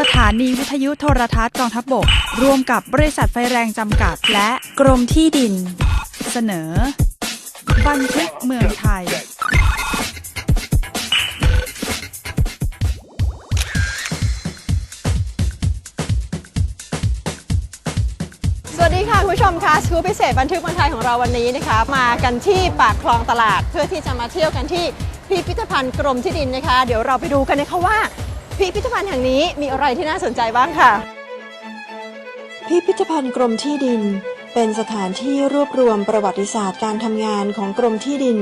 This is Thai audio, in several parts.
สถานีวิทยุโทรทัศน์กองทัพบก ร่วมกับบริษัทไฟแรงจำกัด และกรมที่ดิน เสนอ บันทึกเมืองไทย สวัสดีค่ะคุณผู้ชมคะสกูพิเศษบันทึกเมืองไทยของเราวันนี้นะคะ มากันที่ปากคลองตลาดเพื่อที่จะมาเที่ยวกันที่พิพิธภัณฑ์กรมที่ดินนะคะ เดี๋ยวเราไปดูกันนะคะว่า พิพิธภัณฑ์แห่งนี้มีอะไรที่น่าสนใจบ้างค่ะ พิพิธภัณฑ์กรมที่ดิน เป็นสถานที่รวบรวมประวัติศาสตร์การทำงานของกรมที่ดิน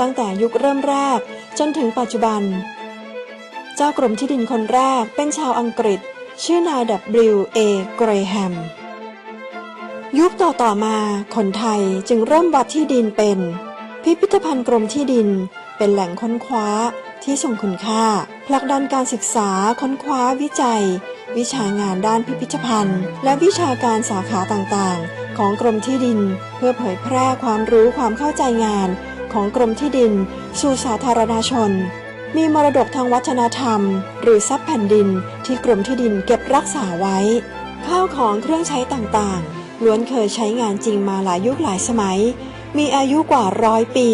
ตั้งแต่ยุคเริ่มแรกจนถึงปัจจุบัน เจ้ากรมที่ดินคนแรกเป็นชาวอังกฤษ ชื่อนาย W.A. Graham ยุคต่อๆมาคนไทยจึงเริ่มวัดที่ดินเป็น พิพิธภัณฑ์กรมที่ดิน เป็นแหล่งค้นคว้าที่ทรงคุณค่าผลักดันการศึกษาค้นคว้าวิจัย วิชางานด้านพิพิธภัณฑ์ และวิชาการสาขาต่างๆ ของกรมที่ดิน เพื่อเผยแพร่ความรู้ความเข้าใจงานของกรมที่ดิน สู่สาธารณชน มีมรดกทางวัฒนธรรม หรือทรัพย์แผ่นดินที่กรมที่ดินเก็บรักษาไว้ ข้าวของเครื่องใช้ต่างๆล้วนเคยใช้งานจริงมาหลายยุคหลายสมัย มีอายุกว่าร้อยปี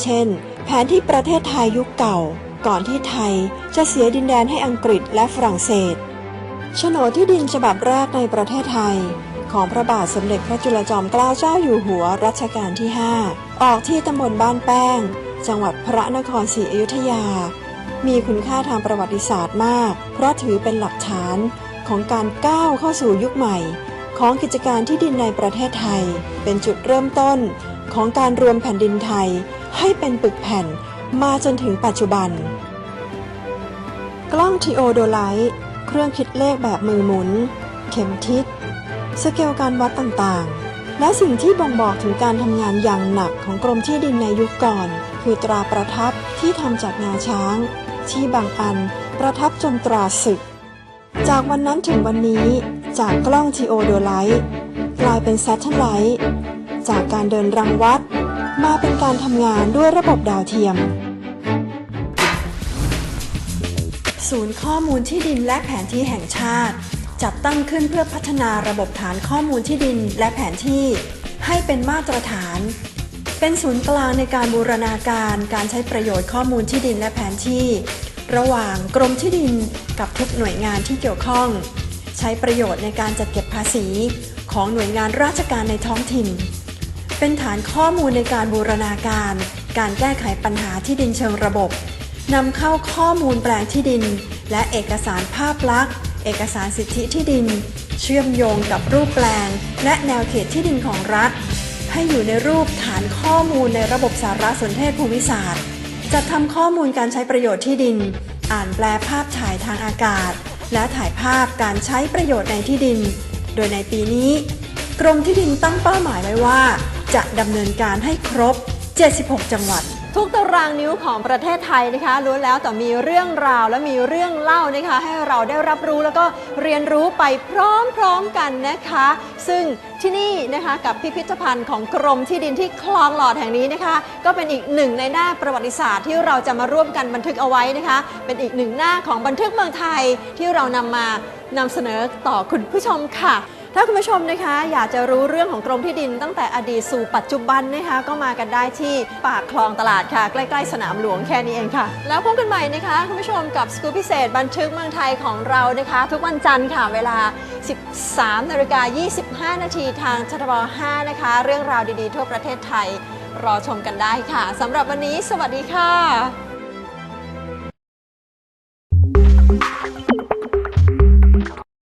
เช่น แผนที่ประเทศไทยยุคเก่า ก่อนที่ไทยจะเสียดินแดนให้อังกฤษและฝรั่งเศสโฉนดที่ดินฉบับแรกในประเทศไทย ของพระบาทสมเด็จพระจุลจอมเกล้าเจ้าอยู่หัวรัชกาลที่ 5 ออกที่ตำบลบ้านแป้ง จังหวัดพระนครศรีอยุธยา มีคุณค่าทางประวัติศาสตร์มาก เพราะถือเป็นหลักฐานของการก้าวเข้าสู่ยุคใหม่ ของกิจการที่ดินในประเทศไทย เป็นจุดเริ่มต้น ของการรวมแผ่นดินไทยให้เป็นปึกแผ่นมาจนถึงปัจจุบัน กล้องทีโอโดไลท์เครื่องคิดเลขแบบมือหมุน เข็มทิศ สเกลการวัดต่างๆ และสิ่งที่บ่งบอกถึงการทำงานอย่างหนักของกรมที่ดินในยุคก่อน คือตราประทับที่ทำจากงาช้าง ที่บางอันประทับจนตราศึก จากวันนั้นถึงวันนี้จากกล้องทีโอโดไลท์กลายเป็นแซทเทไลท์ จากการเดินรังวัด มาเป็นการทำงานด้วยระบบดาวเทียม ศูนย์ข้อมูลที่ดินและแผนที่แห่งชาติ จัดตั้งขึ้นเพื่อพัฒนาระบบฐานข้อมูลที่ดินและแผนที่ ให้เป็นมาตรฐาน เป็นศูนย์กลางในการบูรณาการการใช้ประโยชน์ข้อมูลที่ดินและแผนที่ ระหว่างกรมที่ดินกับทุกหน่วยงานที่เกี่ยวข้อง ใช้ประโยชน์ในการจัดเก็บภาษีของหน่วยงานราชการในท้องถิ่น เป็นฐานข้อมูลในการบูรณาการ การแก้ไขปัญหาที่ดินเชิงระบบนำเข้าข้อมูลแปลงที่ดิน และเอกสารภาพลักษณ์ เอกสารสิทธิที่ดิน เชื่อมโยงกับรูปแปลง และแนวเขตที่ดินของรัฐ ให้อยู่ในรูปฐานข้อมูลในระบบสารสนเทศภูมิศาสตร์จัดทำข้อมูลการใช้ประโยชน์ที่ดิน อ่านแปลภาพถ่ายทางอากาศ และถ่ายภาพการใช้ประโยชน์ในที่ดิน โดยในปีนี้ กรมที่ดินตั้งเป้าหมายไว้ว่า จะดำเนินการให้ครบ 76 จังหวัด ทุกตารางนิ้วของประเทศไทยนะคะล้วนแล้วแต่มีเรื่องราวและมีเรื่องเล่านะคะ ให้เราได้รับรู้แล้วก็เรียนรู้ไปพร้อมๆกันนะคะ ซึ่งที่นี่นะคะกับพิพิธภัณฑ์ของกรมที่ดินที่คลองหลอดแห่งนี้นะคะ ก็เป็นอีกหนึ่งในหน้าประวัติศาสตร์ที่เราจะมาร่วมกันบันทึกเอาไว้นะคะ เป็นอีกหนึ่งหน้าของบันทึกเมืองไทยที่เรานำมานำเสนอต่อคุณผู้ชมค่ะ ถ้าคุณผู้ชมนะคะอยากจะรู้เรื่องของกรมที่ดินตั้งแต่อดีตสู่ปัจจุบันนะคะก็มากันได้ที่ปากคลองตลาดค่ะ ใกล้ๆ สนามหลวงแค่นี้เองค่ะ แล้วพบกันใหม่นะคะคุณผู้ชมกับสกู๊ปพิเศษบันทึกเมืองไทยของเรานะคะ ทุกวันจันทร์ค่ะเวลา 13นาฬิกา25 นาทีทางททบ5นะคะ เรื่องราวดีๆทั่วประเทศไทยรอชมกันได้ค่ะสำหรับวันนี้ สวัสดีค่ะ